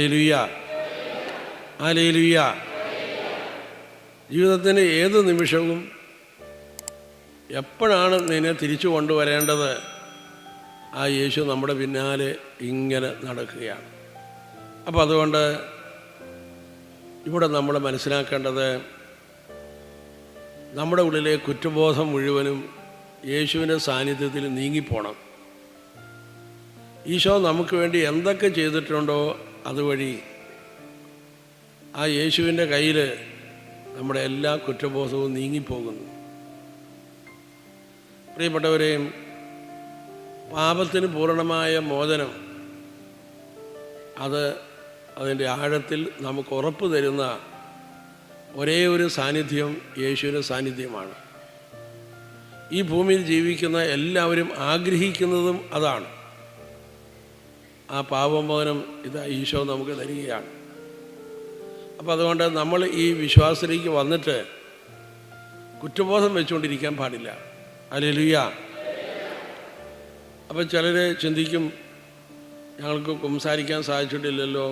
Alleluia alleluia ജീവിതത്തിന്റെ ഏത് നിമിഷവും എപ്പോഴാണ് നിന്നെ തിരിച്ചു കൊണ്ടുവരേണ്ടത്? ആ യേശു നമ്മുടെ പിന്നാലെ ഇങ്ങനെ നടക്കുകയാണ്. അപ്പോൾ അതുകൊണ്ട് ഇവിടെ നമ്മൾ മനസ്സിലാക്കേണ്ടത് നമ്മുടെ ഉള്ളിലെ കുറ്റബോധം മുഴുവനും യേശുവിന്റെ സാന്നിധ്യത്തിൽ നീങ്ങിപ്പോണം. ഈശോ നമുക്ക് വേണ്ടി എന്തൊക്കെ ചെയ്തിട്ടുണ്ടോ അതുവഴി ആ യേശുവിന്റെ കയ്യിൽ നമ്മുടെ എല്ലാ കുറ്റബോധവും നീങ്ങിപ്പോകുന്നു. പ്രിയപ്പെട്ടവരെയും പാപത്തിന് പൂർണമായ മോചനം അത് അതിന്റെ ആഴത്തിൽ നമുക്ക് ഉറപ്പ് തരുന്ന ഒരേ ഒരു സാന്നിധ്യം യേശുവിന്റെ സാന്നിധ്യമാണ്. ഈ ഭൂമിയിൽ ജീവിക്കുന്ന എല്ലാവരും ആഗ്രഹിക്കുന്നതും അതാണ്. ആ പാപമോചനം ഇത് ഈശോ നമുക്ക് തരികയാണ്. അപ്പോൾ അതുകൊണ്ട് നമ്മൾ ഈ വിശ്വാസത്തിലേക്ക് വന്നിട്ട് കുറ്റബോധം വെച്ചുകൊണ്ടിരിക്കാൻ പാടില്ല. അലലുയ അപ്പം ചിലർ ചിന്തിക്കും ഞങ്ങൾക്ക് കുംസാരിക്കാൻ സാധിച്ചിട്ടില്ലല്ലോ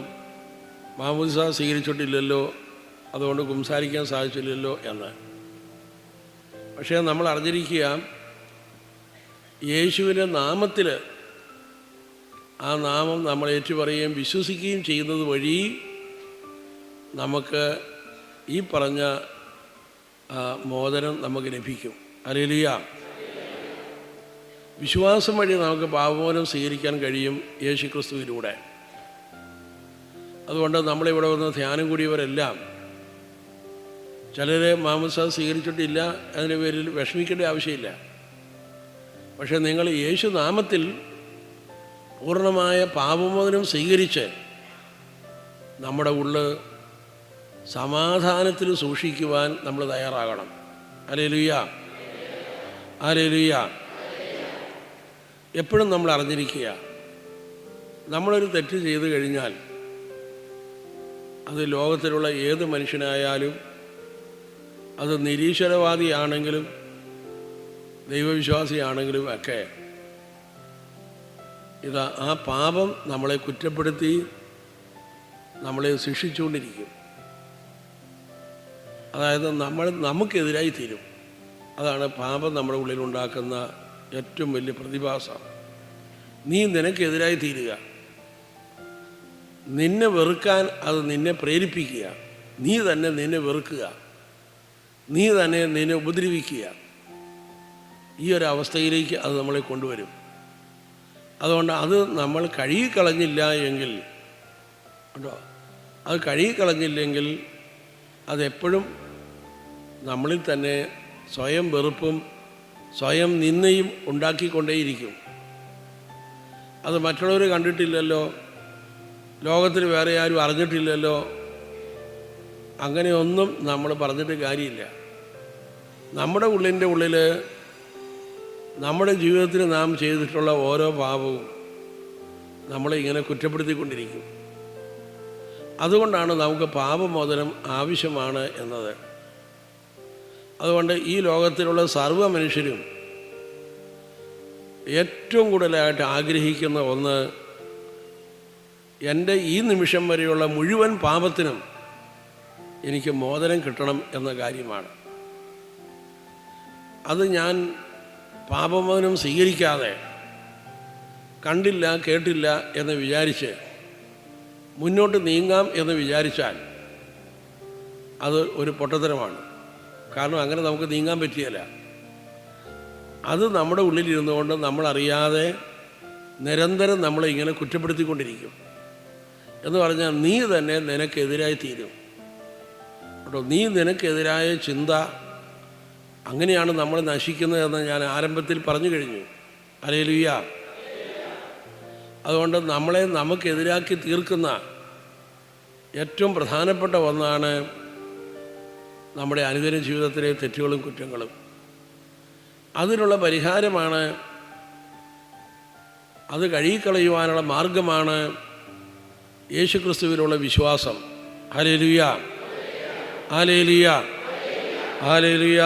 മാമൂദിസ സ്വീകരിച്ചിട്ടില്ലല്ലോ അതുകൊണ്ട് കുംസാരിക്കാൻ സാധിച്ചില്ലല്ലോ എന്ന്. പക്ഷേ നമ്മൾ അറിഞ്ഞിരിക്കുക യേശുവിന്റെ നാമത്തിൽ ആ നാമം നമ്മൾ ഏറ്റുപറയുകയും വിശ്വസിക്കുകയും ചെയ്യുന്നത് വഴി നമുക്ക് ഈ പറഞ്ഞ മോചനം നമുക്ക് ലഭിക്കും. അലേലിയ വിശ്വാസം വഴി നമുക്ക് പാപമോചനം സ്വീകരിക്കാൻ കഴിയും യേശു ക്രിസ്തുവിലൂടെ അതുകൊണ്ട് നമ്മളിവിടെ വന്ന് ധ്യാനം കൂടിയവരെല്ലാം ചിലരെ മാമസ സ്വീകരിച്ചിട്ടില്ല അതിന്റെ പേരിൽ വിഷമിക്കേണ്ട ആവശ്യമില്ല. പക്ഷേ നിങ്ങൾ യേശു നാമത്തിൽ പൂർണമായ പാപമോചനം സ്വീകരിച്ച് നമ്മുടെ ഉള്ള് സമാധാനത്തിൽ സൂക്ഷിക്കുവാൻ നമ്മൾ തയ്യാറാകണം. അലേലുയ്യ അലേലുയ്യ എപ്പോഴും നമ്മൾ അറിഞ്ഞിരിക്കുക നമ്മളൊരു തെറ്റ് ചെയ്തു കഴിഞ്ഞാൽ അത് ലോകത്തിലുള്ള ഏത് മനുഷ്യനായാലും അത് നിരീശ്വരവാദിയാണെങ്കിലും ദൈവവിശ്വാസിയാണെങ്കിലും ഒക്കെ ഇതാ ആ പാപം നമ്മളെ കുറ്റപ്പെടുത്തി നമ്മളെ ശിക്ഷിച്ചുകൊണ്ടിരിക്കും. അതായത് നമ്മൾ നമുക്കെതിരായി തീരും. അതാണ് പാപം നമ്മുടെ ഉള്ളിൽ ഉണ്ടാക്കുന്ന ഏറ്റവും വലിയ പ്രതിഭാസം. നീ നിനക്കെതിരായി തീരുക. നിന്നെ വെറുക്കാൻ അത് നിന്നെ പ്രേരിപ്പിക്കുക. നീ തന്നെ നിന്നെ വെറുക്കുക. നീ തന്നെ നിന്നെ ഉപദ്രവിക്കുക. ഈ ഒരു അവസ്ഥയിലേക്ക് അത് നമ്മളെ കൊണ്ടുവരും. അതുകൊണ്ട് അത് നമ്മൾ കഴുകിക്കളഞ്ഞില്ല എങ്കിൽ കേട്ടോ അത് കഴുകിക്കളഞ്ഞില്ലെങ്കിൽ അതെപ്പോഴും നമ്മളിൽ തന്നെ സ്വയം വെറുപ്പും സ്വയം നിന്നയും ഉണ്ടാക്കിക്കൊണ്ടേയിരിക്കും. അത് മറ്റുള്ളവർ കണ്ടിട്ടില്ലല്ലോ ലോകത്തിൽ വേറെ ആരും അറിഞ്ഞിട്ടില്ലല്ലോ അങ്ങനെയൊന്നും നമ്മൾ പറഞ്ഞിട്ട് കാര്യമില്ല. നമ്മുടെ ഉള്ളിന്റെ ഉള്ളിൽ നമ്മുടെ ജീവിതത്തിൽ നാം ചെയ്തിട്ടുള്ള ഓരോ പാപവും നമ്മളെ ഇങ്ങനെ കുറ്റപ്പെടുത്തിക്കൊണ്ടിരിക്കും. അതുകൊണ്ടാണ് നമുക്ക് പാപമോചനം ആവശ്യമാണ് എന്നത്. അതുകൊണ്ട് ഈ ലോകത്തിലുള്ള സർവ മനുഷ്യരും ഏറ്റവും കൂടുതലായിട്ട് ആഗ്രഹിക്കുന്ന ഒന്ന് എന്റെ ഈ നിമിഷം വരെയുള്ള മുഴുവൻ പാപത്തിനും എനിക്ക് മോചനം കിട്ടണം എന്ന കാര്യമാണ്. അത് ഞാൻ പാപമോചനം സ്വീകരിക്കാതെ കണ്ടില്ല കേട്ടില്ല എന്ന് വിചാരിച്ച് മുന്നോട്ട് നീങ്ങാം എന്ന് വിചാരിച്ചാൽ അത് ഒരു പൊട്ടത്തരമാണ്. കാരണം അങ്ങനെ നമുക്ക് നീങ്ങാൻ പറ്റിയല്ല. അത് നമ്മുടെ ഉള്ളിലിരുന്നു കൊണ്ട് നമ്മളറിയാതെ നിരന്തരം നമ്മളെ ഇങ്ങനെ കുറ്റപ്പെടുത്തിക്കൊണ്ടിരിക്കും. എന്ന് പറഞ്ഞാൽ നീ തന്നെ നിനക്കെതിരായി തീരും. കേട്ടോ നീ നിനക്കെതിരായ ചിന്ത അങ്ങനെയാണ് നമ്മൾ നശിക്കുന്നതെന്ന് ഞാൻ ആരംഭത്തിൽ പറഞ്ഞു കഴിഞ്ഞു. അലേലുയ്യ അതുകൊണ്ട് നമ്മളെ നമുക്കെതിരാക്കി തീർക്കുന്ന ഏറ്റവും പ്രധാനപ്പെട്ട ഒന്നാണ് നമ്മുടെ അനുദിന ജീവിതത്തിലെ തെറ്റുകളും കുറ്റങ്ങളും. അതിനുള്ള പരിഹാരമാണ് അത് കഴുകിക്കളയുവാനുള്ള മാർഗമാണ് യേശുക്രിസ്തുവിലുള്ള വിശ്വാസം. Hallelujah hallelujah hallelujah